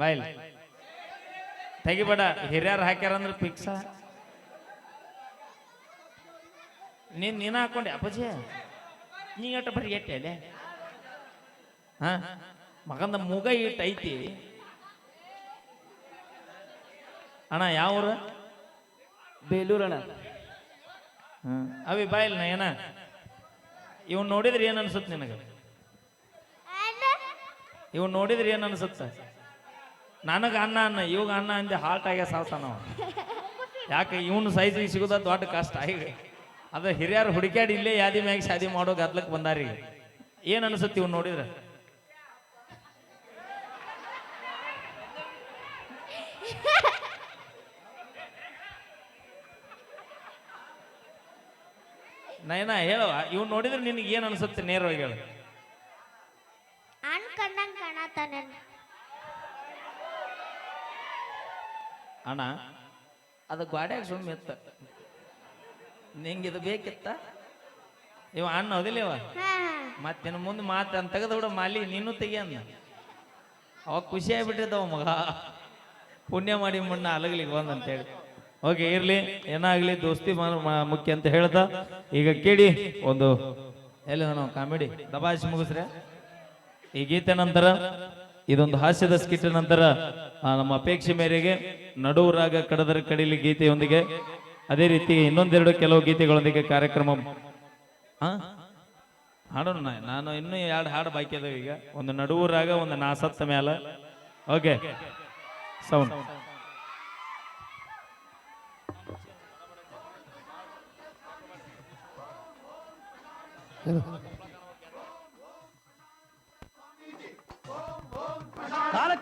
Boil. ತೆಗಿಬೇಡ ಹಿರಿಯರು ಹಾಕ್ಯಾರಂದ್ರೆ ಫಿಕ್ಸ ನೀನ್ ನೀನ ಹಾಕೊಂಡೆ ಅಪ್ಪಾಜಿ? ನೀ ಎಟ್ಟ ಬರೀ ಎಟ್ಟೆ ಅಲ್ಲೇ? ಹಾ? ಮಗಂದ ಮುಗ ಇಟ್ಟು ಐತಿ ಅಣ್ಣ ಯಾವ ಊರು? ಅಣ್ಣ. ಹ್ಮ್. ಅವಿ ಬಾಯಿಲ್ ನಾ ಏನ? ಇವ್ ನೋಡಿದ್ರೆ ಏನ್ ಅನ್ಸುತ್ತೆ ನಿನಗೆ? ಇವ್ ನೋಡಿದ್ರೆ ಏನ್ ಅನ್ಸುತ್ತೆ? ನನಗ ಅನ್ನ ಅನ್ನ, ಇವಾಗ ಅನ್ನ ಅಂದೆ ಹಾರ್ಟ್ ಆಗ್ಯ ಅವ. ಯಾಕೆ ಇವನು ಸೈಜಿಗೆ ಸಿಗೋದ ದೊಡ್ಡ ಕಷ್ಟ ಈಗ ಅದ ಹಿರಿಯರು ಹುಡುಕ್ಯಾಡಿ ಇಲ್ಲೇ ಯಾದಿ ಮ್ಯಾಗ ಶಾದಿ ಮಾಡೋ ಗದ್ಲಕ್ ಬಂದಾರಿ. ಏನ್ ಅನ್ಸುತ್ತೆ ಇವ್ನು ನೋಡಿದ್ರೆ? ನಯನ ಹೇಳುವ ಇವ್ ನೋಡಿದ್ರೆ ನಿನಗೆ ಏನು ಅನ್ಸುತ್ತೆ ನೇರವಾಗಿ ಹೇಳು. ಅಣ್ಣ ಅದು ಗ್ವಾಡ್ಯಾಗ ಸುಮ್ಮ ಇತ್ತ. ನಿಂಗೆ ಇದು ಬೇಕಿತ್ತ? ಇವ ಅಣ್ಣ ಹೌದಿಲ್ಲವ ಮತ್ತಿನ ಮುಂದೆ ಮಾತು ಅಂತ ತೆಗೆದು ಬಿಡ ಮಾಲಿ ನೀನು ತೆಗಿ ಅಂದ. ಅವಾಗ ಖುಷಿ ಆಗಿಬಿಟ್ಟಿದ್ದವ ಮಗ. ಪುಣ್ಯ ಮಾಡಿ ಮುನ್ನ ಅಲಗ್ಲಿಕ್ಕೆ ಬಂದ ಅಂತೇಳಿ ಓಕೆ ಇರ್ಲಿ ಏನಾಗ್ಲಿ ದೋಸ್ತಿ ಮುಖ್ಯ ಅಂತ ಹೇಳ್ದ. ಈಗ ಕೇಳಿ ಒಂದು ಎಲ್ಲಿ ನಾವು ಕಾಮಿಡಿ ದಬಾಯಿಸಿ ಮುಗಿಸ್ರೆ. ಈ ಗೀತೆ ನಂತರ ಇದೊಂದು ಹಾಸ್ಯದ ಸ್ಕಿಟ್ ನಂತರ ನಮ್ಮ ಅಪೇಕ್ಷೆ ಮೇರೆಗೆ ನಡುವರಾಗ ಕಡದರ ಕಡಿಲಿ ಗೀತೆಯೊಂದಿಗೆ, ಅದೇ ರೀತಿ ಇನ್ನೊಂದೆರಡು ಕೆಲವು ಗೀತೆಗಳೊಂದಿಗೆ ಕಾರ್ಯಕ್ರಮ? ಹಾಡೋಣ ನಾನು ಇನ್ನೂ ಎರಡು ಹಾಡು ಬಾಕಿ ಅದಾವ ಈಗ. ಒಂದು ನಡುವರಾಗ, ಒಂದು ನಾಸತ್ತ ಮ್ಯಾಲ. ಓಕೆ. ಸೌಂಡ್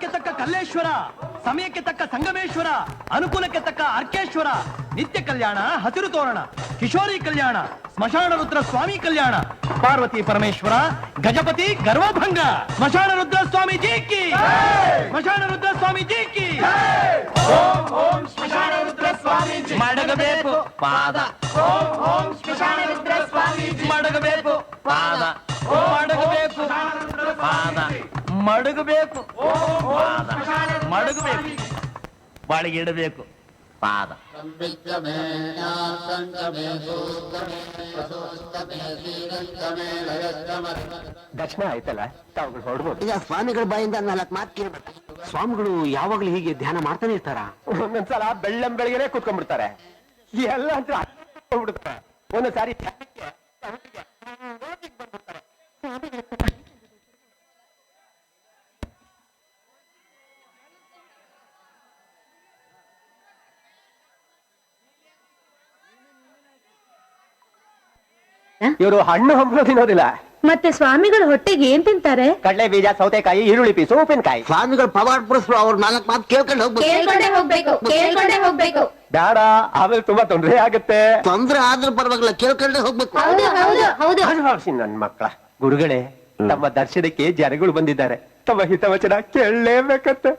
ಕಾಲಕ್ಕೆ ತಕ್ಕ ಕಲ್ಲೇಶ್ವರ ಸಮಯಕ್ಕೆ ತಕ್ಕ ಸಂಗಮೇಶ್ವರ ಅನುಕೂಲಕ್ಕೆ ತಕ್ಕ ಅರ್ಕೇಶ್ವರ ನಿತ್ಯ ಕಲ್ಯಾಣ ಹಸಿರು ತೋರಣ ಕಿಶೋರಿ ಕಲ್ಯಾಣ ಸ್ಮಶಾನ ರುದ್ರ ಸ್ವಾಮಿ ಕಲ್ಯಾಣ ಪಾರ್ವತಿ ಪರಮೇಶ್ವರ ಗಜಪತಿ ಗರ್ವಭಂಗ ಸ್ಮಶಾನ ರುದ್ರ ಸ್ವಾಮಿ ಜೀಕಿ ಸ್ಮಶಾನ ರುದ್ರ ಸ್ವಾಮಿ ಜೀಕಿ ಮಡಗಬೇಕು ಪಾದ. ಮಡಗಬೇಕು ಪಾದ. ಮಡಗಬೇಕು ಪಾದ. ಮಡಗಬೇಕು. ಮಡಗಬೇಕು. ಬಾಳಿಗೆ ಇಡಬೇಕು. ಪಾದ. ದಕ್ಷಿಣ ಆಯ್ತಲ್ಲ ತಾವುಗಳು ಹೊರಡ್ಬೋದು. ಈಗ ಸ್ವಾಮಿಗಳ ಬಾಯಿಂದ ನಾಲ್ಕು ಮಾತು ಕೇಳ್ಬೇಕು. ಸ್ವಾಮಿಗಳು ಯಾವಾಗ್ಲೂ ಹೀಗೆ ಧ್ಯಾನ ಮಾಡ್ತಾನೆ ಇರ್ತಾರ? ಒಂದೊಂದ್ಸಲ ಬೆಳ್ಳಂ ಬೆಳಗ್ಗೆನೆ ಕೂತ್ಕೊಂಡ್ಬಿಡ್ತಾರೆ. ಎಲ್ಲ ಅಂತ ಹೋಗ್ಬಿಡ್ತಾರೆ. ಒಂದೊಂದ್ಸಾರಿ ಇವರು ಹಣ್ಣು ಹಂಪಲು ತಿನ್ನೋದಿಲ್ಲ. ಮತ್ತೆ ಸ್ವಾಮಿಗಳು ಹೊಟ್ಟೆಗೆ ಏನ್ ತಿಂತಾರೆ? ಕಡಲೆ ಬೀಜ ಸೌತೆಕಾಯಿ ಈರುಳ್ಳಿ ಪೀಸು ಉಪ್ಪಿನಕಾಯಿ. ಸ್ವಾಮಿಗಳು ಪವಾಡ್ ಪುರುಷರು ಅವ್ರ ನಾಲ್ಕು ಮಾತು ಕೇಳ್ಕೊಂಡು ಹೋಗ್ಬೇಕು. ಕೇಳ್ಕೊಂಡೆ ಹೋಗ್ಬೇಕು ಕೇಳ್ಕೊಂಡೆ ಹೋಗ್ಬೇಕು. ಬೇಡ ಆಮೇಲೆ ತುಂಬಾ ತೊಂದರೆ ಆಗುತ್ತೆ. ತೊಂದ್ರೆ ಆದ್ರೂ ಪರವಾಗಿಲ್ಲ ಕೇಳ್ಕೊಂಡೇ ಹೋಗ್ಬೇಕು. ಹೌದು ಹೌದು ಹೌದು. ಭಾಷಿ ನನ್ ಮಕ್ಕಳ ಗುರುಗಳೇ ತಮ್ಮ ದರ್ಶನಕ್ಕೆ ಜನಗಳು ಬಂದಿದ್ದಾರೆ. ತಮ್ಮ ಹಿತವಚನ ಕೇಳಲೇಬೇಕತ್ತೆ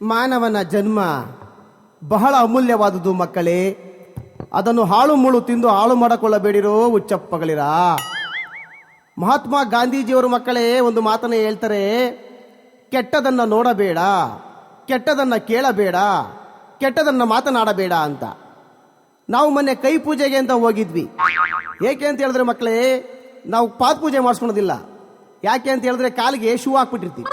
ಮಾನವನ ಜನ್ಮ ಬಹಳ ಅಮೂಲ್ಯವಾದುದು ಮಕ್ಕಳೇ. ಅದನ್ನು ಹಾಳು ಮುಳು ತಿಂದು ಹಾಳು ಮಾಡಿಕೊಳ್ಳಬೇಡಿರೋ ಉಚ್ಚಪ್ಪಗಳಿರ ಮಹಾತ್ಮ ಗಾಂಧೀಜಿಯವರು ಮಕ್ಕಳೇ, ಒಂದು ಮಾತನ್ನ ಹೇಳ್ತಾರೆ, ಕೆಟ್ಟದನ್ನ ನೋಡಬೇಡ, ಕೆಟ್ಟದನ್ನ ಕೇಳಬೇಡ, ಕೆಟ್ಟದನ್ನ ಮಾತನಾಡಬೇಡ ಅಂತ. ನಾವು ಮೊನ್ನೆ ಕೈ ಪೂಜೆಗೆ ಅಂತ ಹೋಗಿದ್ವಿ. ಏಕೆ ಅಂತ ಹೇಳಿದ್ರೆ ಮಕ್ಕಳೇ, ನಾವು ಪಾದ ಪೂಜೆ ಮಾಡಿಸ್ಕೊಳೋದಿಲ್ಲ. ಯಾಕೆ ಅಂತ ಹೇಳಿದ್ರೆ ಕಾಲಿಗೆ ಶೂ ಹಾಕ್ಬಿಟ್ಟಿರ್ತೀವಿ.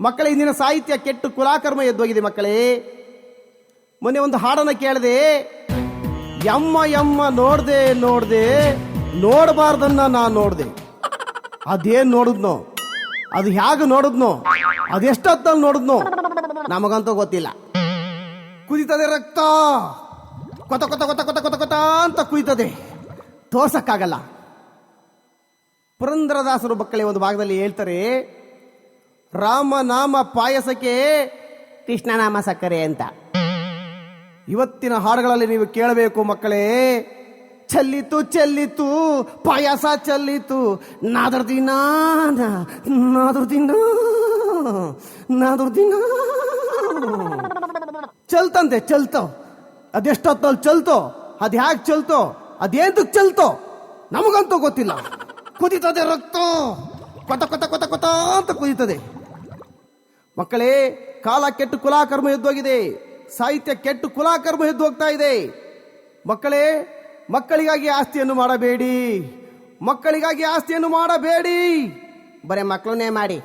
ಮಕ್ಕಳ, ಇಂದಿನ ಸಾಹಿತ್ಯ ಕೆಟ್ಟು ಕುಲಾಕರ್ಮ ಎದ್ದೋಗಿದೆ ಮಕ್ಕಳೇ. ಮೊನ್ನೆ ಒಂದು ಹಾಡನ್ನ ಕೇಳಿದೆ ಯಮ್ಮ ಯಮ್ಮ ನೋಡ್ದೆ ನೋಡ್ದೆ, ನೋಡಬಾರ್ದನ್ನ ನಾ ನೋಡ್ದೆ. ಅದೇನ್ ನೋಡಿದ್ನೋ? ಅದು ಹೇಗೆ ನೋಡಿದ್ನೋ? ಅದೆಷ್ಟೊತ್ತಲ್ಲಿ ನೋಡಿದ್ನೋ? ನಮಗಂತೂ ಗೊತ್ತಿಲ್ಲ. ಕುದಿತದೆ ರಕ್ತ. ಕೊತ ಕೊತ ಕೊತ ಕೊತ ಕೊತ ಕೊತ ಅಂತ ಕುಯ್ತದೆ. ತೋರ್ಸಕ್ಕಾಗಲ್ಲ. ಪುರಂದ್ರದಾಸರು ಮಕ್ಕಳೇ, ಒಂದು ಭಾಗದಲ್ಲಿ ಹೇಳ್ತಾರೆ, ರಾಮನಾಮ ಪಾಯಸಕ್ಕೆ ಕೃಷ್ಣನಾಮ ಸಕ್ಕರೆ ಅಂತ. ಇವತ್ತಿನ ಹಾಡುಗಳಲ್ಲಿ ನೀವು ಕೇಳಬೇಕು ಮಕ್ಕಳೇ. ಚಲ್ಲಿತು, ಚೆಲ್ಲಿತು, ಪಾಯಸ ಚೆಲ್ಲಿತು. ನಾದ್ರ ದಿನ ನಾದ್ರ ದಿನ ನಾದ್ರ ದಿನ. ಚಲ್ತಂತೆ, ಚಲ್ತೋ. ಅದೆಷ್ಟೊತ್ತಲ್ಲಿ ಚಲ್ತೋ? ಅದ್ ಹ್ಯಾಕ್ ಚಲ್ತೋ? ಅದೇಂತಕ್ ಚಲ್ತೋ? ನಮಗಂತೂ ಗೊತ್ತಿಲ್ಲ. ಕುದೀತದೆ ರಕ್ತ. ಕೊತ ಕೊತ ಕೊತ ಕೊತ ಅಂತ ಕುದೀತದೆ. ಮಕ್ಕಳೇ, ಕಾಲ ಕೆಟ್ಟು ಕುಲಾಕರ್ಮ ಎದ್ದೋಗಿದೆ. ಸಾಹಿತ್ಯ ಕೆಟ್ಟು ಕುಲಾಕರ್ಮ ಎದ್ದು ಹೋಗ್ತಾ ಇದೆ. ಮಕ್ಕಳೇ, ಮಕ್ಕಳಿಗಾಗಿ ಆಸ್ತಿಯನ್ನು ಮಾಡಬೇಡಿ. ಮಕ್ಕಳಿಗಾಗಿ ಆಸ್ತಿಯನ್ನು ಮಾಡಬೇಡಿ. ಬರೀ ಮಕ್ಕಳನ್ನೇ ಮಾಡಿ.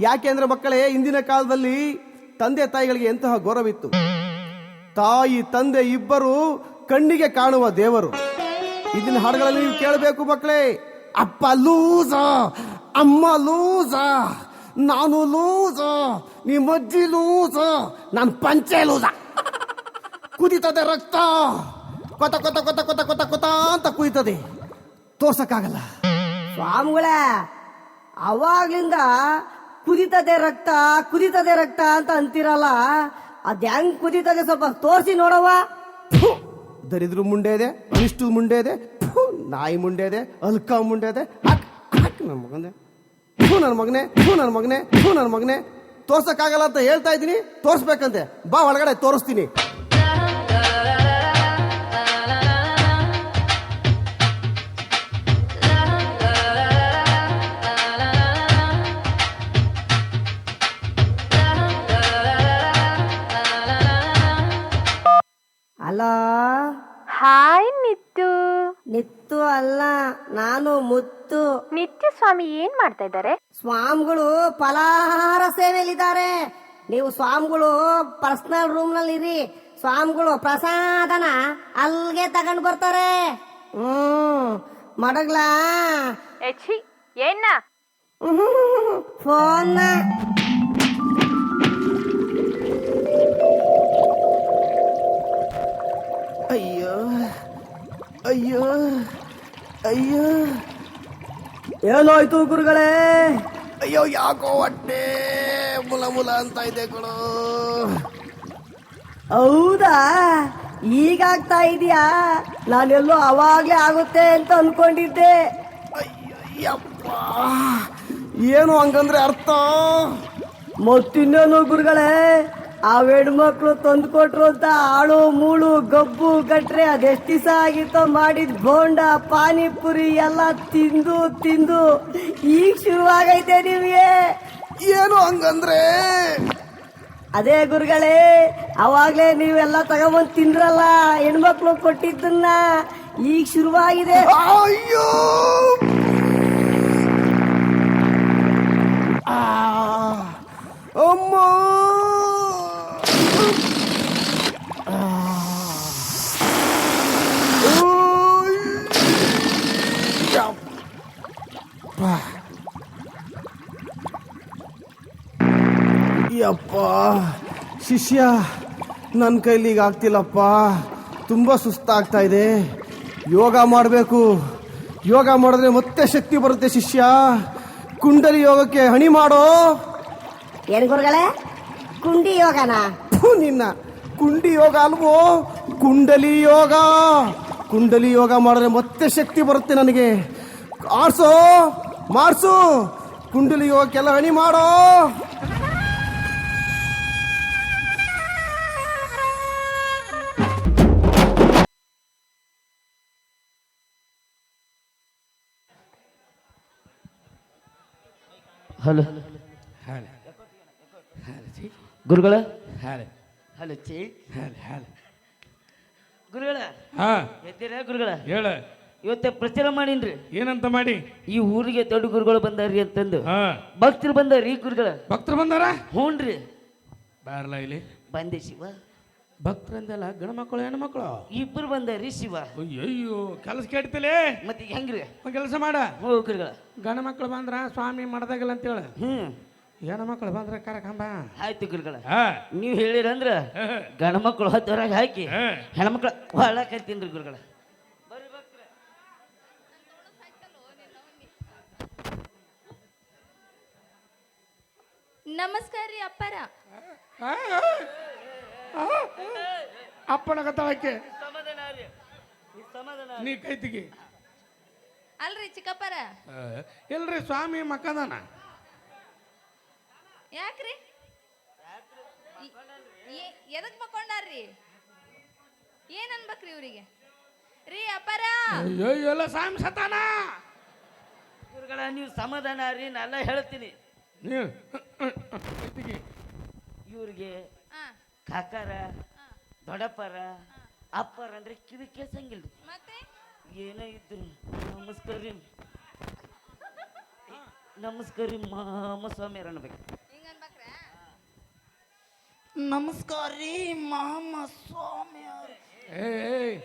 ಯಾಕೆಂದ್ರೆ ಮಕ್ಕಳೇ, ಇಂದಿನ ಕಾಲದಲ್ಲಿ ತಂದೆ ತಾಯಿಗಳಿಗೆ ಎಂತಹ ಗೌರವಿತ್ತು. ತಾಯಿ, ತಂದೆ ಇಬ್ಬರು ಕಣ್ಣಿಗೆ ಕಾಣುವ ದೇವರು. ಇದನ್ನ ಹಾಡುಗಳಲ್ಲಿ ನೀವು ಕೇಳಬೇಕು ಮಕ್ಕಳೇ, ಅಪ್ಪ ಲೂಸ, ಅಮ್ಮ ಲೂಸ, ನಾನು ಲೂಸ ನಿಮ್ಮಜ್ಜಿ ಲೂಸ. ನಾನು ಪಂಚೆ ಲೂಸ. ಕುದೀತದೆ ರಕ್ತ. ಕೊತ ಕೊತ ಕೊತ ಕೊತ ಕೊತ ಕೊತ ಅಂತ ಕುಯ್ತದೆ ತೋರ್ಸಕ್ಕಾಗಲ್ಲ. ಸ್ವಾಮಿಗಳ ಅವಾಗ್ಲಿಂದ ಕುದೀತದೆ ರಕ್ತ ಕುದೀತದೆ ರಕ್ತ ಅಂತ ಅಂತೀರಲ್ಲ ಅದ್ ಹೆಂಗ್ ಕುದೀತದೆ ಸ್ವಲ್ಪ ತೋರಿಸಿ ನೋಡವ ದರಿದ್ರು ಮುಂಡೆ ಇದೆ ಅನಿಷ್ಟು ಮುಂಡೆ ಇದೆ ನಾಯಿ ಮುಂಡೆ ಇದೆ ಅಲ್ಕ ಮುಂಡೆ ಇದೆ ನನ್ನ ಮಗನೇ. ನನ್ನ ಮಗನೇ ನನ್ನ ಮಗನೇ ನನ್ನ ಮಗನೇ. ತೋರ್ಸಕ್ಕಾಗಲ್ಲ ಅಂತ ಹೇಳ್ತಾ ಇದ್ದೀನಿ ತೋರಿಸ್ಬೇಕಂತೆ. ಬಾ ಒಳಗಡೆ ತೋರಿಸ್ತೀನಿ. ಅಲ್ಲ ಹಾಯ್ ನಿತ್ತು ನಿತ್ತು ಅಲ್ಲ ನಾನು ಮುತ್ತು. ನಿತ್ಯ ಸ್ವಾಮಿ ಏನ್ ಮಾಡ್ತಾ ಇದ್ದಾರೆ? ಸ್ವಾಮಿಗಳು ಫಲಾಹಾರ ಸೇವೆಯಲ್ಲಿದ್ದಾರೆ. ನೀವು ಸ್ವಾಮಿಗಳು ಪರ್ಸನಲ್ ರೂಮ್ನಲ್ಲಿ ಇರಿ. ಸ್ವಾಮಿಗಳು ಪ್ರಸಾದನ ಅಲ್ಲಿಗೆ ತಗೊಂಡ್ ಬರ್ತಾರೆ. ಹ್ಮ್ ಮಡಗ್ಲ? ಎಚ್ಚಿ ಏನ ಫೋನ್ ಅಯ್ಯೋ ಅಯ್ಯೋ ಅಯ್ಯೋ. ಏನಾಯ್ತು ಗುರುಗಳೇ? ಅಯ್ಯೋ ಯಾಕೋ ಹೊಟ್ಟೆ ಮುಲ ಮುಲ ಅಂತ ಇದೆ ಗುರು. ಹೌದಾ? ಈಗಾಗ್ತಾ ಇದೆಯಾ? ನಾನೆಲ್ಲೋ ಅವಾಗ್ಲೇ ಆಗುತ್ತೆ ಅಂತ ಅನ್ಕೊಂಡಿದ್ದೆ. ಅಯ್ಯಪ್ಪ ಏನು ಹಂಗಂದ್ರೆ ಅರ್ಥ? ಮತ್ತಿನ್ನೇನು ಗುರುಗಳೇ? ಆ ಹೆಣ್ಮಕ್ಳು ತಂದು ಕೊಟ್ರು ಅಂತ ಆಳು ಮೂಳು ಗಬ್ಬು ಗಟ್ರೆ ಅದೆಷ್ಟು ದಿವಸ ಆಗಿತ್ತೋ ಮಾಡಿದ ಬೋಂಡ ಪಾನಿಪುರಿ ಎಲ್ಲ ತಿಂದು ತಿಂದು ಈಗ ಶುರುವಾಗೈತೆ ನಿಮಗೆ. ಏನು ಹಂಗಂದ್ರೆ? ಅದೇ ಗುರುಗಳೇ ಅವಾಗ್ಲೇ ನೀವೆಲ್ಲ ತಗೊಂಬಂದ್ ತಿಂದ್ರಲ್ಲ ಹೆಣ್ಮಕ್ಳು ಕೊಟ್ಟಿದ್ದನ್ನ ಈಗ ಶುರುವಾಗಿದೆ. ಅಯ್ಯೋ! ಅಮ್ಮ! ಶಿಷ್ಯ ನನ್ನ ಕೈಲಿ ಈಗ ಆಗ್ತಿಲ್ಲಪ್ಪ. ತುಂಬ ಸುಸ್ತಾಗ್ತಾ ಇದೆ. ಯೋಗ ಮಾಡಬೇಕು. ಯೋಗ ಮಾಡಿದ್ರೆ ಮತ್ತೆ ಶಕ್ತಿ ಬರುತ್ತೆ ಶಿಷ್ಯ. ಕುಂಡಲಿ ಯೋಗಕ್ಕೆ ಹಣಿ ಮಾಡೋ. ಏನ್ ಗುರುಗಳೇ? ಕುಂಡಿ ಯೋಗನ? ಥು, ನಿನ್ನ. ಕುಂಡಿ ಯೋಗ ಅಲ್ವೋ? ಕುಂಡಲಿ ಯೋಗ. ಕುಂಡಲಿ ಯೋಗ ಮಾಡಿದ್ರೆ ಮತ್ತೆ ಶಕ್ತಿ ಬರುತ್ತೆ ನನಗೆ. ಆಡ್ಸೋ ಮಾಡ್ಸು ಕುಂಡಲಿ ಯೋಗಕ್ಕೆಲ್ಲ ಹಣಿ ಮಾಡೋ. ಹಲೋ. ಗುರುಗಳ. ಹಲೋ. ಚೇ. ಗುರುಗಳ. ಹಾ. ಎದ್ದೀರಾ ಗುರುಗಳ. ಹೇಳ. ಇವತ್ತೆ ಪ್ರಚಾರ ಮಾಡಿನ್ರಿ. ಏನಂತ ಮಾಡಿ? ಈ ಊರಿಗೆ ದೊಡ್ಡ ಗುರುಗಳು ಬಂದಾರ್ರಿ ಅಂತಂದು. ಹಾ. ಭಕ್ತರು ಬಂದಾರ್ರಿ ಗುರುಗಳ. ಭಕ್ತರು ಬಂದಾರ? ಹ್ಞೂನ್ರಿ ಬಾರ್ಲ ಇಲ್ಲಿ. ಬಂದೆ ಶಿವ. ಭಕ್ತರಂದಲ್ಲ ಗಣ ಮಕ್ಕಳು ಹೆಣ್ಣು ಮಕ್ಕಳು? ಇಬ್ಬರು ರೀ ಶಿವ. ಅಯ್ಯಯ್ಯೋ ಕೆಲಸ ಕೇಳ್ತಿಲೇ? ಮತ್ತೆ ಈಗ ಹೆಂಗ್ರಿ? ಕೆಲಸ ಮಾಡ. ಹೋ ಗುರುಗಳ ಗಣ ಮಕ್ಕಳು ಬಂದ್ರ ಸ್ವಾಮಿ ಮಾಡ್ದಾಗಲ್ಲ ಅಂತೇಳ. ಹ್ಮ್. ಹೆಣ್ಣು ಮಕ್ಕಳು ಬಂದ್ರ ಕರಕಂಬ. ಆಯ್ತು ಗುರುಗಳ. ನೀವು ಹೇಳಿರಂದ್ರ ಗಂಡ ಮಕ್ಕಳು ಹೊರಗೆ ಹಾಕಿ ಹೆಣ್ಮಕ್ಳು ಒಳ ಕರಿತೀನಿ ಗುರುಗಳ. ನಮಸ್ಕಾರ ರೀ ಅಪ್ಪಾರ. ಅಪ್ಪನ ಕತ್ತಾಳಕ್ಕೆ ನೀ ಕೈ ತೆಗಿ. ಅಲ್ರಿ ಚಿಕ್ಕಪ್ಪರ? ಇಲ್ರಿ ಸ್ವಾಮಿ ಮಕ್ಕದಾನ ಯಾಕ್ರಿ? ಎದಕ್ ಮಕ್ಕೊಂಡಾರ್ರಿ? ಏನ್ ಅನ್ಬೇಕ್ರಿ ಇವ್ರಿಗೆ? ರೀ ಅಪ್ಪರ! ಅಯ್ಯೋ ಎಲ್ಲ ಸ್ವಾಮಿ ಸತಾನ? ಗುರುಗಳ ನೀವು ಸಮಾಧಾನ ರೀ ನಾನೆಲ್ಲ ಹೇಳ್ತೀನಿ. ನೀವು ಇವ್ರಿಗೆ ಕಾಕಾರ ದೊಡ್ಡಪ್ಪರ ಅಪ್ಪರ ಅಂದ್ರೆ ಕಿವಿ ಕೇಳ್ಸಂಗಿಲ್ಲ ಮತ್ತೆ? ಏನೋ ಇದ್ರು ನಮಸ್ಕಾರ ರೀ ನಮಸ್ಕಾರ ರೀ ಮಾಮ ಸ್ವಾಮಿ ಅನ್ಬೇಕು ಹಿಂಗ್ ಅನ್ಬೇಕ್ರಾ ನಮಸ್ಕಾರ ರೀ ಮಾಮ ಸ್ವಾಮಿ ಏಯ್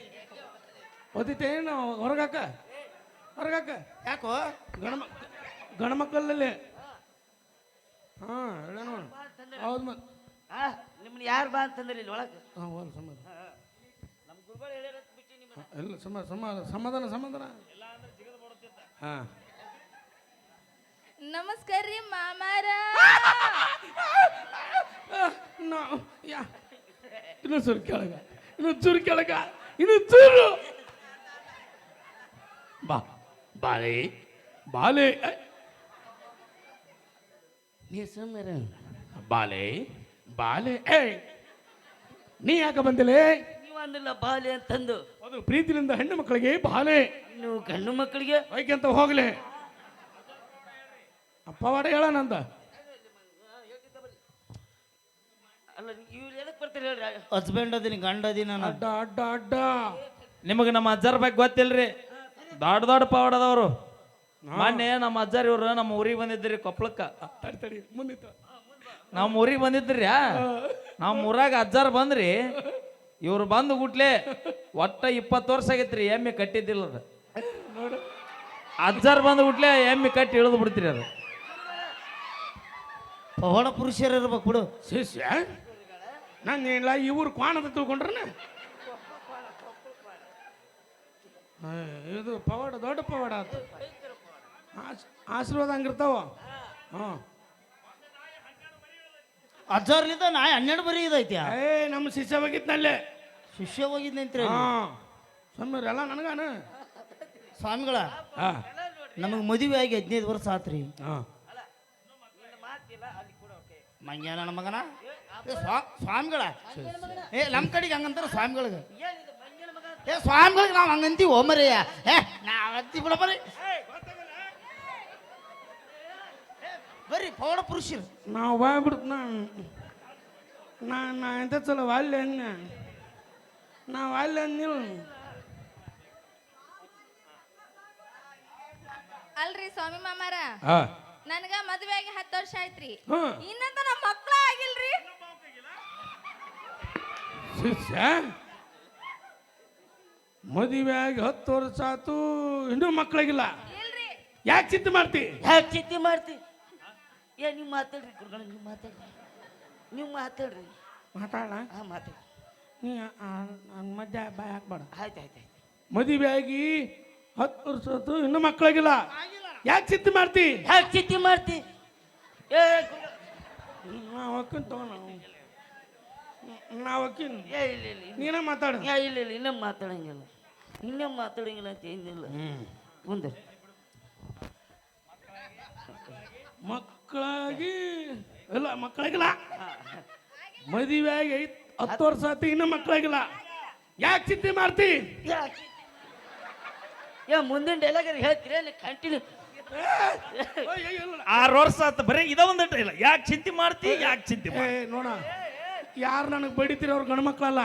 ಓದಿತೇನು ಹೊರಗಾಕ? ಹೊರಗಾಕ? ಯಾಕೋ? ಗಣಮ ಗಣಮಕ್ಕಳಲ್ಲಿ ಹಾಂ ಹೇಳ ನೋಡು. ಹೌದು ಮತ್ತೆ ಆ ಯಾರು ಬಾ ಅಂತಂದ್ರೆ ಇಲ್ಲಿ ಒಳಗೆ. ಹಾಂ ಹೋಲ್ ಸಮಾಧಾನ. ನಮ್ಮ ಗುರುಗಳು ಹೇಳ್ಯಾರ ಅಂತ ಬಿಟ್ಟು ನಿಮ್ಮ ಎಲ್ಲ ಸಮ ಸಮ ಸಮಾಧಾನ ಸಮಾಧಾನ. ಹಾಂ. ನಮಸ್ಕಾರ ರೀ ಮಾಮಾರ. ನಾವು ಯಾ ಇನ್ನು ಚೂರು ಕೆಳಗ ಇನ್ನು ಚೂರು ಕೆಳಗ ಇನ್ನು ಚೂರು. ಬಾ ಬಾಲೆ ಬಾಲೆ ಐ, ನೀ ಸಮರ ಬಾಲೆ ಬಾಲೆ ಏಯ್ ನೀ ಯಾಕೆ ಬಂದಿಲ್ಲ ನೀವು ಅಂದಿಲ್ಲ ಬಾಲೆ ಅಂತಂದು. ಅದು ಪ್ರೀತಿಯಿಂದ ಹೆಣ್ಣು ಮಕ್ಕಳಿಗೆ ಬಾಲೆ. ನೀವು ಗಂಡು ಮಕ್ಕಳಿಗೆ? ಅಂತ ಹೋಗ್ಲಿ. ಅಪ್ಪವಾಡ ಹೇಳನಂದ ಅಲ್ಲ ಇವ್ರು ಎದಕ್ಕೆ ಬರ್ತೀರಿ ಹೇಳ್ರಿ? ಹಸ್ಬೆಂಡ್ ಅದೀನಿ ಗಂಡ ಅದೀನಿ ನಾನು. ಅಡ್ಡ ಅಡ್ಡ ಅಡ್ಡ. ನಿಮಗೆ ನಮ್ಮ ಅಜ್ಜಾರ ಬಗ್ಗೆ ಗೊತ್ತಿಲ್ರಿ? ದೊಡ್ಡ ದೊಡ್ಡ ಪವಾಡದವರು ಮೊನ್ನೆ ನಮ್ಮ ಅಜ್ಜಾರ ಇವರು ನಮ್ಮ ಊರಿಗೆ ಬಂದಿದ್ರಿ ಕೊಪ್ಪಳಕ್ಕೆ ತಡಿ ತಡಿ ಮುಂದಿತ್ತು. ನಮ್ಮ ಊರಿಗೆ ಬಂದಿದ್ರಿ ನಮ್ಮ ಊರಾಗ ಅಜ್ಜಾರ್ ಬಂದ್ರಿ. ಇವ್ರು ಬಂದು ಗುಟ್ಲೆ ಒಟ್ಟ ಇಪ್ಪತ್ತು ವರ್ಷ ಆಗೈತ್ರಿ ಎಮ್ಮೆ ಕಟ್ಟಿದ್ದಿಲ್ಲ ಅದು. ನೋಡು. ಅಜ್ಜಾರ್ ಬಂದು ಗುಟ್ಲೆ ಎಮ್ಮೆ ಕಟ್ಟಿ ಇಳಿದು ಬಿಡ್ತೀರಿ ಅದು. ಪವಾಡ ಪುರುಷರು ಇರ್ಬೇಕು ಬಿಡು. ಶಿಷ್ಯ ನಾನು ಇಲ್ಲ ಇವ್ರು ಕ್ವಾಣದ ತಿಳ್ಕೊಂಡ್ರೆ ಇದು ಪವಾಡ ದೊಡ್ಡ ಪವಾಡ ಆತು ಆಶೀರ್ವಾದ ಹಂಗಿರ್ತಾವ? ಹಾಂ ಅಜ್ಜಾರ್ಲಿಂದ ನಾ ಹನ್ನೆರಡು ಬರೀ ಇದೈತಿ. ಏ ನಮ್ಮ ಶಿಷ್ಯ ಹೋಗಿದ್ನಲ್ಲೇ. ಶಿಷ್ಯ ಹೋಗಿದ್ನಂತ್ರಿ ಸುಮ್ಮನೆ ಎಲ್ಲ ನನಗಾನ? ಸ್ವಾಮಿಗಳ ಹಾಂ. ನಮಗೆ ಮದುವೆ ಆಗಿ ಹದಿನೈದು ವರ್ಷ ಆತ್ರಿ. ಹಾಂ. ಮಂಗ್ಯ ನನ್ನ ಮಗನ? ಸ್ವಾಮಿಗಳ. ಏ ನಮ್ಮ ಕಡೆಗೆ ಹಂಗಂತಾರ ಸ್ವಾಮಿಗಳಿಗೆ. ಏ ಸ್ವಾಮಿಗಳಿಗೆ ನಾವು ಹಂಗಂತೀವಿ ಓಮರಯ್ಯ ಏ ನಾವ್ ಅಂತೀವಿ ಬಿಡ ಬರ್ರಿ ಪೌಡ ಪುರುಷರು. ನಾವು ಬಾಯ್ಬಿಡ್ತು ನಾ ನಾ ನಾ ಎಂತ ಚಲೋ ಅಲ್ಲಿ ಅನ್ನ ನಾವು ಅಲ್ಲಿ ಅಂದಿಲ್ಲ ಅಲ್ರಿ ಸ್ವಾಮಿ ಮಾಮಾರ? ನನಗ ನನ್ಗ ಮದ್ವೆ ಆಗಿ ಹತ್ತು ವರ್ಷ ಆಯ್ತ್ರಿ. ಇನ್ನಂತ ನಮ್ಮ ಮಕ್ಕಳ ಆಗಿಲ್ರಿ ಶಿಷ್ಯ ಮದುವೆ ಆಗಿ ಹತ್ತು ವರ್ಷ ಆತು ಇನ್ನೂ ಮಕ್ಕಳಾಗಿಲ್ಲ ಇಲ್ರಿ. ಯಾಕೆ ಚಿಂತೆ ಮಾಡ್ತಿ? ಯಾಕೆ ಚಿಂತೆ ಮಾಡ್ತಿ? ಏ ನೀವು ಮಾತಾಡ್ರಿ ಗುರುಗಳು ನೀವು ಮಾತಾಡ್ರಿ. ನೀವು ಮಾತಾಡ್ರಿ. ಮಾತಾಡ ಹಾಂ ಮಾತಾಡ್ರಿ. ನೀ ಮಧ್ಯ ಬಾಯ್ ಹಾಕ್ಬೇಡ. ಆಯ್ತು ಆಯ್ತು ಆಯ್ತು. ಮದುವೆ ಆಗಿ ಹತ್ತು ವರ್ಷ ಹೊತ್ತು ಇನ್ನೂ ಮಕ್ಕಳಾಗಿಲ್ಲ. ಯಾಕೆ ಚಿಂತೆ ಮಾಡ್ತಿ? ಯಾಕೆ ಚಿಂತೆ ಮಾಡ್ತಿ? ಏ ನಾವು ಅಕ್ಕನ್ ತಗೋ ನಾವು ನಾವು ಅಕ್ಕಿನ ಏ ಇಲ್ಲ ಇಲ್ಲ. ನೀನೇ ಮಾತಾಡು. ಏ ಇಲ್ಲ ಇಲ್ಲ ಇನ್ನೂ ಮಾತಾಡಂಗಿಲ್ಲ. ಇನ್ನೂ ಮಾತಾಡಂಗಿಲ್ಲ ಅಂತ ಏನಿಲ್ಲ. ಮುಂದೆ. ಮಕ್ಕಳಾಗಿ ಇಲ್ಲ ಮಕ್ಕಳಾಗಿಲ್ಲ ಮದುವೆ ಆಗಿ ಐತ್ ಹತ್ತು ವರ್ಷ ಆಯ್ತು ಇನ್ನೂ ಮಕ್ಕಳಾಗಿಲ್ಲ ಯಾಕೆ ಚಿಂತೆ ಮಾಡ್ತಿ ಏ ಮುಂದಿನ ಡೈಲಾಗ್ ಹೇಳ್ತೀರಿ ಕಂಟಿನ್ಯೂ ಆರು ವರ್ಷ ಆತ ಬರೀ ಇದ ಒಂದು ಇಲ್ಲ ಯಾಕೆ ಚಿಂತೆ ಮಾಡ್ತಿ ಯಾಕೆ ಚಿಂತೆ ಏ ನೋಡ ಯಾರು ನನಗೆ ಬಡಿತೀರಿ ಅವ್ರ ಗಂಡು ಮಕ್ಕಳಲ್ಲ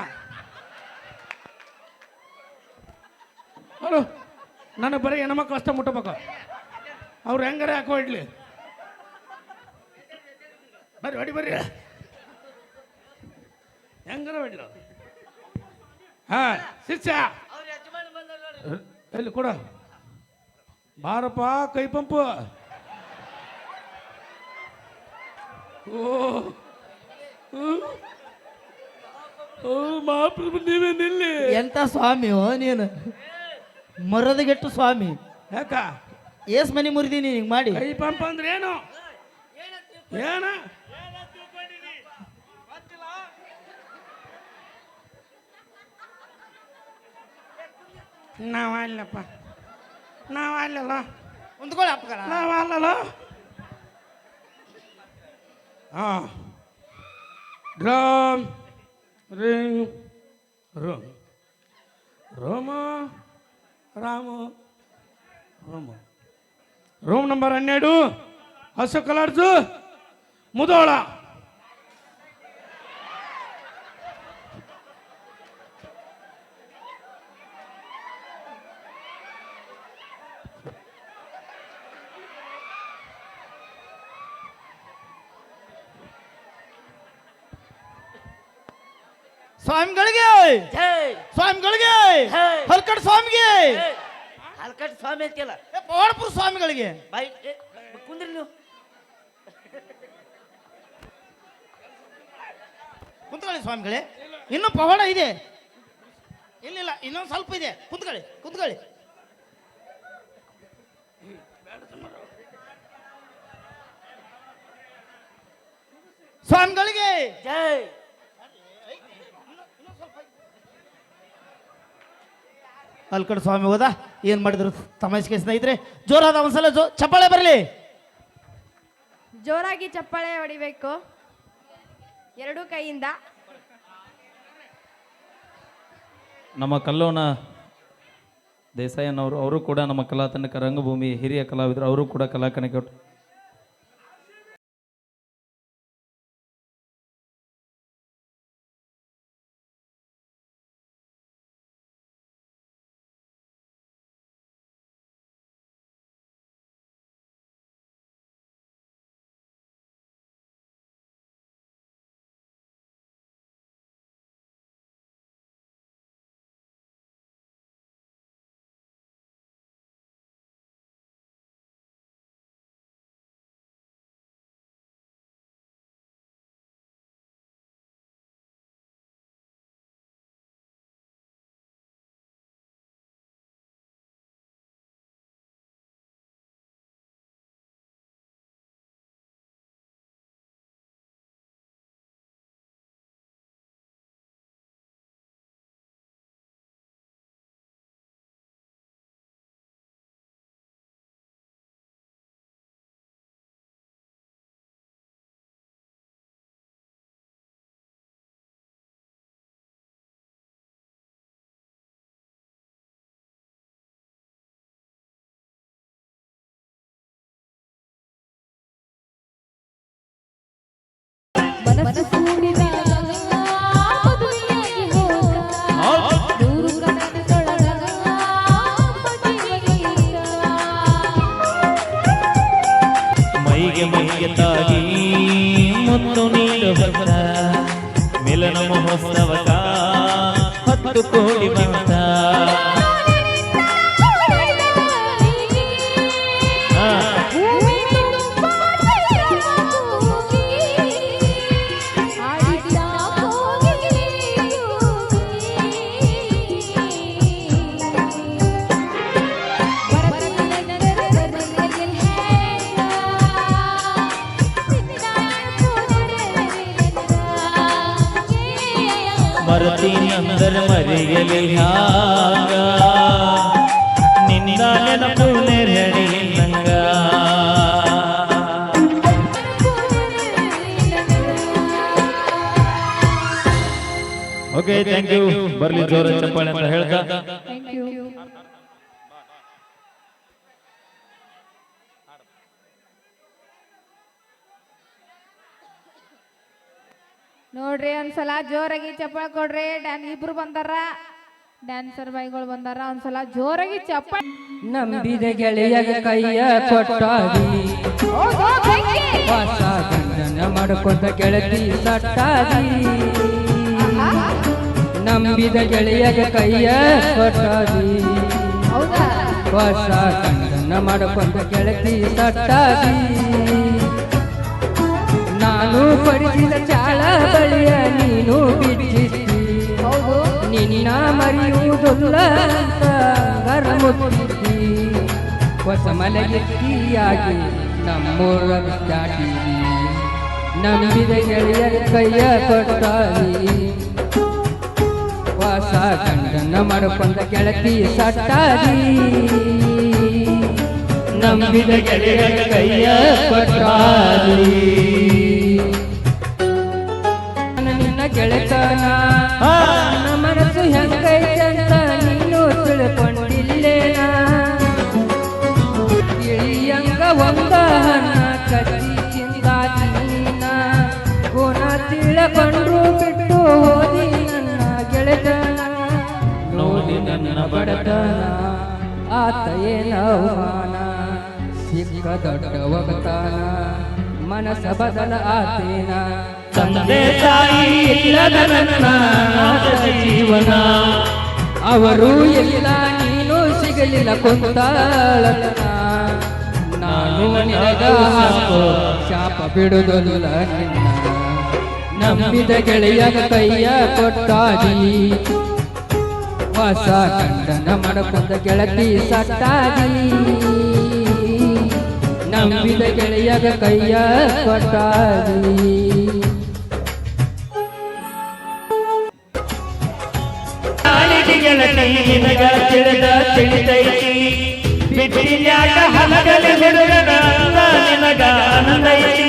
ಹಲೋ ನನಗೆ ಬರೀ ಹೆಣ್ಮಕ್ಳು ಅಷ್ಟೇ ಮುಟ್ಟಬೇಕು ಅವ್ರು ಹೆಂಗಾರೆ ಹಾಕೋ ಇಡ್ಲಿ ಬರ್ರಿ ಹೊಡಿ ಬರ್ರಿ. ಹೆಂಗಾರ ಹೊಡ್ಲಿ? ಅವ್ರು. ಹಾ ಶಿಷ್ಯ. ಅವ್ರ ಯಜಮಾನ ಬಂದ ನೋಡಿ. ಎಲ್ಲಿ ಕೊಡ? ಬಾರಪ್ಪ ಕೈ ಪಂಪು. ಓ. ಓ ಮಹಾಪ್ರಭು ನೀವೇ ನಿಲ್ಲಿ. ಎಂತ ಸ್ವಾಮಿ ಓ ನೀನು? ಮರದಗೆಟ್ಟು ಸ್ವಾಮಿ. ಯಾಕ? ಏಸ್ ಮನಿ ಮುರಿದೀನಿ ಹಿಂಗೆ ಮಾಡಿ. ಕೈ ಪಂಪ್ ಅಂದ್ರೆ ಏನು ಏನ? ನಾವ್ ಅಲ್ಲಪ್ಪ ನಾವು ಅಲ್ಲಲ್ಲ ಕುಂತ್ಕೊಳ್ಳಿ ಅಪ್ಪಗಳ ನಾವ್ ಅಲ್ಲಲ್ಲ ಹಾ ಡ್ರಮ್ ರಿಂಗ್ ರೋಮ್. ರೋಮ ರಾಮ ರೋಮ. ರೂಮ್ ನಂಬರ್ ಹನ್ನೆರಡು. ಹಸು ಕಲರ್ಸು ಮುದೋಳ. ಸ್ವಾಮಿಗಳಿಗೆ. ಜೈ ಸ್ವಾಮಿಗಳಿಗೆ. ಜೈ ಹಲ್ಕಡ್ ಸ್ವಾಮಿಗೆ. ಹಲ್ಕಟ್ ಸ್ವಾಮಿ ಅಂತಿಲ್ಲ ಪವಾಡಪುರ ಸ್ವಾಮಿಗಳಿಗೆ. ಬಾಯ್ ಕುಂದ್ರಿ ನೀವು. ಕುಂತ್ಕೊಳ್ಳಿ ಸ್ವಾಮಿಗಳೇ. ಇನ್ನೂ ಪವಾಡ ಇದೆ. ಇಲ್ಲ ಇನ್ನೊಂದು ಸ್ವಲ್ಪ ಇದೆ. ಕುಂತ್ಕೊಳ್ಳಿ ಕುಂತ್ಕೊಳ್ಳಿ. ಸ್ವಾಮಿಗಳಿಗೆ. ಜೈ ಅಲ್ಕಡ್ ಸ್ವಾಮಿ ಹೋದ ಏನು ಮಾಡಿದ್ರು ತಮಾಷೆಗೆ ಸ್ನೇಹಿತರೆ? ಜೋರಾದ ಒಂದ್ಸಲ ಜೋ ಚಪ್ಪಾಳೆ ಬರಲಿ. ಜೋರಾಗಿ ಚಪ್ಪಾಳೆ ಹೊಡಿಬೇಕು. ಎರಡೂ ಕೈಯಿಂದ. ನಮ್ಮ ಕಲ್ಲೋಣ ದೇಸಾಯನವರು ಅವರು ಕೂಡ ನಮ್ಮ ಕಲಾ ತಂಡಕ ರಂಗಭೂಮಿ ಹಿರಿಯ ಕಲಾವಿದರು ಅವರು ಕೂಡ ಕಲಾಕಣಿಕೆ ಮೈಗೆ ಮಿಲನ ಮಹೋತ್ಸವಕ ಹತ್ತು ಕೋಟಿ ಭಕ್ತ ನಂದರ ಮರೆಯಲಿ ಹ್ಯಾಗ ನಿನ್ನ ನೆನಪು ನೆರಳಿ ನಂಗ. ಓಕೆ ಥ್ಯಾಂಕ್ ಯು ಬರ್ಲಿ ಜೋರ ಚಪ್ಪಾಳೆ ಅಂತ ಹೇಳ್ತಾ. ನೋಡ್ರಿ ಒಂದ್ಸಲ ಜೋರಾಗಿ ಚಪ್ಪಾಳೆ ಕೊಡ್ರಿ. ಡ್ಯಾನ್ ಇಬ್ರು ಬಂದಾರ. ಡ್ಯಾನ್ಸರ್ ಬಾಯ್ಗಳು ಬಂದಾರ. ಒಂದ್ಸಲ ಜೋರಾಗಿ ಚಪ್ಪಾಳೆ. ನಂಬಿದ ಗೆಳೆಯಗ ಕೈಯ ಕೊಟ್ಟಾಗಿ ಹೊಸ ಗಂಡನ ಮಾಡ್ಕೊಂತ ಗೆಳತಿ ಸಟ್ಟಾದಿ ನಂಬಿದ ಗೆಳೆಯಗ ಕೈಯ ಕೊಟ್ಟಾಗಿ ಹೊಸ ಗಂಡನ ಮಾಡ್ಕೊಂಡ ಗೆಳತಿ ಸಟ್ಟಾದಿ ನಾನು ಪಡಿಸಿದ ಚಾಳ ಬಳಿಯ ನೀನು ಬಿಟ್ಟಿದ್ದಿ ನಿನ್ನ ಮರೆಯುವುದಿಲ್ಲ ಗರ್ಮುತ್ತಿದ್ದಿ ಹೊಸ ಮಲಗಿಯಾಗಿ ನಮ್ಮೂರ ದಾಟಿದಿ ನಂಬಿದ ಗೆಳೆಯ ಕೈಯ ಕೊಟ್ಟಾರಿ ವಾಸ ಗಂಡನ ಮಡಕೊಂಡ ಗೆಳತಿ ಸಟ್ಟಾರಿ ನಂಬಿದ ಗೆಳೆಯ ಕೈಯ ಕೊಟ್ಟಾರಿ ಬಡತನ ಆತ ಏನ ಅವಮಾನ ಸಿಕ್ಕ ದೊಡ್ಡ ಒಗತಾನ ಮನಸ ಬದಲ ಆತೇನ. ತಂದೆ ತಾಯಿ ಇಲ್ಲದ ನನ್ನ ಜೀವನ. ಅವರು ಇಲ್ಲ ನೀನು ಸಿಗಲಿಲ್ಲ ಕೊಂತಾಳತನ. ನಾನು ನಿನಗ ಶಾಪ ಬಿಡುದಲ್ಲ ನಿನ್ನ. ನಂಬಿದ ಗೆಳೆಯಗ ಕೈಯ ಕೊಟ್ಟಾಗಿ ಹೊಸ ಗಂಡನ ಮಡಕೊಂಡ ಗೆಳತಿ ಸಟ್ಟಾಗಿ ನಂಬಿದ ಗೆಳೆಯಗ ಕೈಯ ಕೊಟ್ಟಾಗಿ ಗೆಳತಿ ನಿನಗ ತಿಳಿದ ತಿಳಿದೈತಿ ಬಿಟ್ಟಿನ್ಯಾಕ ಹಲಗಲಿ ಹುಡುಗನ ನಿನಗ ಆನಂದೈತಿ.